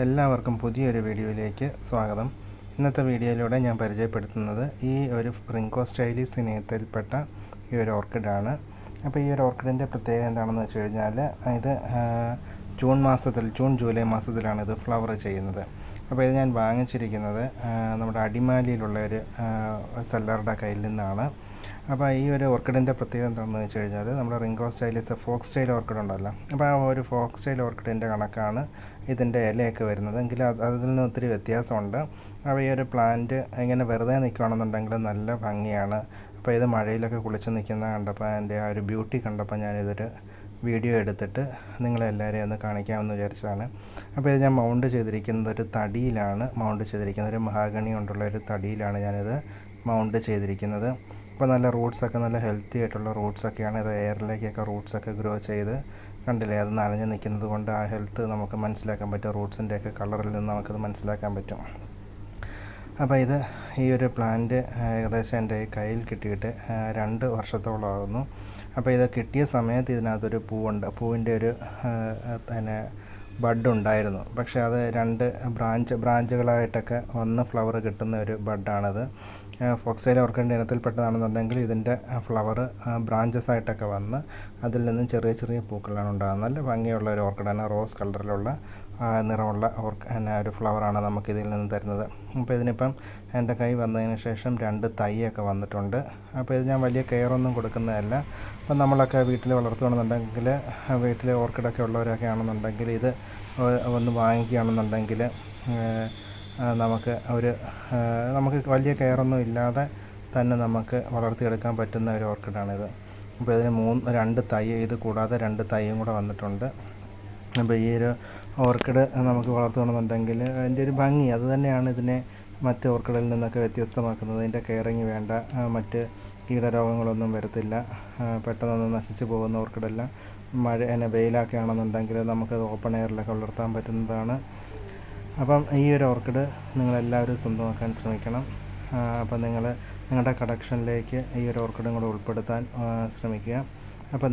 എല്ലാവർക്കും പുതിയൊരു വീഡിയോയിലേക്ക് സ്വാഗതം. ഇന്നത്തെ വീഡിയോയിലൂടെ ഞാൻ പരിചയപ്പെടുത്തുന്നത് ഈ ഒരു റിങ്കോ സ്റ്റൈലിസ് ഇനത്തിൽപ്പെട്ട ഈ ഒരു ഓർക്കിഡാണ്. അപ്പോൾ ഈ ഒരു ഓർക്കിഡിന്റെ പ്രത്യേകത എന്താണെന്ന് വെച്ച് കഴിഞ്ഞാൽ ഇത് ജൂൺ മാസത്തിൽ ജൂൺ ജൂലൈ മാസത്തിലാണ് ഇത് ഫ്ലവർ ചെയ്യുന്നത്. അപ്പോൾ ഇത് ഞാൻ വാങ്ങിച്ചിരിക്കുന്നത് നമ്മുടെ അടിമാലിയിലുള്ള ഒരു സെല്ലറുടെ കയ്യിൽ നിന്നാണ്. അപ്പോൾ ഈ ഒരു ഓർക്കിഡിന്റെ പ്രത്യേകത എന്താണെന്ന് വെച്ച് കഴിഞ്ഞാൽ നമ്മുടെ റിങ്കോ സ്റ്റൈലിസ് ഫോക്സ് സ്റ്റൈൽ ഓർക്കിഡ് ഉണ്ടല്ലോ. അപ്പോൾ ആ ഒരു ഫോക്സ് സ്റ്റൈൽ ഓർക്കിഡിന്റെ കണക്കാണ് ഇതിന്റെ ഇലയൊക്കെ വരുന്നത്. എങ്കിലും അത് അതിൽ നിന്ന് ഒത്തിരി വ്യത്യാസമുണ്ട്. അപ്പോൾ ഈ ഒരു പ്ലാന്റ് ഇങ്ങനെ വെറുതെ നിൽക്കുകയാണെന്നുണ്ടെങ്കിൽ നല്ല ഭംഗിയാണ്. അപ്പോൾ ഇത് മഴയിലൊക്കെ കുളിച്ച് നിൽക്കുന്ന കണ്ടപ്പോൾ അതിന്റെ ആ ഒരു ബ്യൂട്ടി കണ്ടപ്പോൾ ഞാനിതൊരു വീഡിയോ എടുത്തിട്ട് നിങ്ങളെല്ലാവരെയും ഒന്ന് കാണിക്കാമെന്ന് വിചാരിച്ചതാണ്. അപ്പോൾ ഇത് ഞാൻ മൗണ്ട് ചെയ്തിരിക്കുന്നത് ഒരു തടിയിലാണ് മൗണ്ട് ചെയ്തിരിക്കുന്നത്. ഒരു മഹാഗണി കൊണ്ടുള്ള ഒരു തടിയിലാണ് ഞാനിത് മൗണ്ട് ചെയ്തിരിക്കുന്നത്. അപ്പോൾ നല്ല റൂട്ട്സൊക്കെ നല്ല ഹെൽത്തി ആയിട്ടുള്ള റൂട്ട്സൊക്കെയാണ് ഇത് എയറിലേക്കൊക്കെ റൂട്ട്സൊക്കെ ഗ്രോ ചെയ്ത് കണ്ടില്ലേ? അത് നനഞ്ഞ് നിൽക്കുന്നത് കൊണ്ട് ആ ഹെൽത്ത് നമുക്ക് മനസ്സിലാക്കാൻ പറ്റും. റൂട്ട്സിന്റെയൊക്കെ കളറിൽ നിന്ന് നമുക്കത് മനസ്സിലാക്കാൻ പറ്റും. അപ്പോൾ ഇത് ഈ ഒരു പ്ലാന്റ് ഏകദേശം എന്റെ കയ്യിൽ കിട്ടിയിട്ട് രണ്ട് വർഷത്തോളമാകുന്നു അപ്പോൾ ഇത് കിട്ടിയ സമയത്ത് ഇതിനകത്തൊരു പൂവുണ്ട്. പൂവിന്റെ ഒരു പിന്നെ ബഡ് ഉണ്ടായിരുന്നു പക്ഷേ അത് രണ്ട് ബ്രാഞ്ച് ബ്രാഞ്ചുകളായിട്ടൊക്കെ വന്ന് ഫ്ലവർ കിട്ടുന്ന ഒരു ബഡാണത്. ഫോക്സൈൽ ഓർക്കേണ്ട ഇനത്തിൽപ്പെട്ടതാണെന്നുണ്ടെങ്കിൽ ഇതിന്റെ ഫ്ലവർ ബ്രാഞ്ചസ് ആയിട്ടൊക്കെ വന്ന് അതിൽ നിന്നും ചെറിയ ചെറിയ പൂക്കളാണ് ഉണ്ടാകുന്നത്. നല്ല ഭംഗിയുള്ള ഒരു ഓർക്കിഡാണ് റോസ് കളറിലുള്ള നിറമുള്ള ഓർക്ക് പിന്നെ ഒരു ഫ്ലവറാണ് നമുക്ക് ഇതിൽ നിന്ന് തരുന്നത്. അപ്പോൾ ഇതിനിപ്പം എന്റെ കൈ വന്നതിന് ശേഷം രണ്ട് തൈയൊക്കെ വന്നിട്ടുണ്ട്. അപ്പോൾ ഇത് ഞാൻ വലിയ കെയറൊന്നും കൊടുക്കുന്നതല്ല. അപ്പം നമ്മളൊക്കെ വീട്ടിൽ വളർത്തുകയാണെന്നുണ്ടെങ്കിൽ വീട്ടിൽ ഓർക്കിഡൊക്കെ ഉള്ളവരൊക്കെ ആണെന്നുണ്ടെങ്കിൽ ഇത് ഒന്ന് വാങ്ങിക്കുകയാണെന്നുണ്ടെങ്കിൽ നമുക്ക് ഒരു നമുക്ക് വലിയ കെയറൊന്നും ഇല്ലാതെ തന്നെ നമുക്ക് വളർത്തിയെടുക്കാൻ പറ്റുന്ന ഒരു ഓർക്കിഡാണിത്. അപ്പോൾ ഇതിന് മൂന്ന് രണ്ട് തൈ ഇത് കൂടാതെ രണ്ട് തൈയും കൂടെ വന്നിട്ടുണ്ട്. അപ്പോൾ ഈ ഒരു ഓർക്കിഡ് നമുക്ക് വളർത്തുകയാണെന്നുണ്ടെങ്കിൽ അതിന്റെ ഒരു ഭംഗി അത് തന്നെയാണ് ഇതിനെ മറ്റ് ഓർക്കിഡിൽ നിന്നൊക്കെ വ്യത്യസ്തമാക്കുന്നത്. അതിന്റെ കെയറിങ് വേണ്ട മറ്റ് കീടരോഗങ്ങളൊന്നും വരത്തില്ല പെട്ടെന്നൊന്നും നശിച്ചു പോകുന്ന ഓർക്കിഡെല്ലാം. മഴ എന്നെ വെയിലൊക്കെ ആണെന്നുണ്ടെങ്കിൽ നമുക്ക് ഓപ്പൺ എയറിലൊക്കെ വളർത്താൻ പറ്റുന്നതാണ്. അപ്പം ഈ ഒരു ഓർക്കിഡ് നിങ്ങളെല്ലാവരും സ്വന്തമാക്കാൻ ശ്രമിക്കണം. അപ്പം നിങ്ങൾ നിങ്ങളുടെ കളക്ഷനിലേക്ക് ഈ ഒരു ഓർക്കിഡും കൂടെ ഉൾപ്പെടുത്താൻ ശ്രമിക്കുക. അപ്പം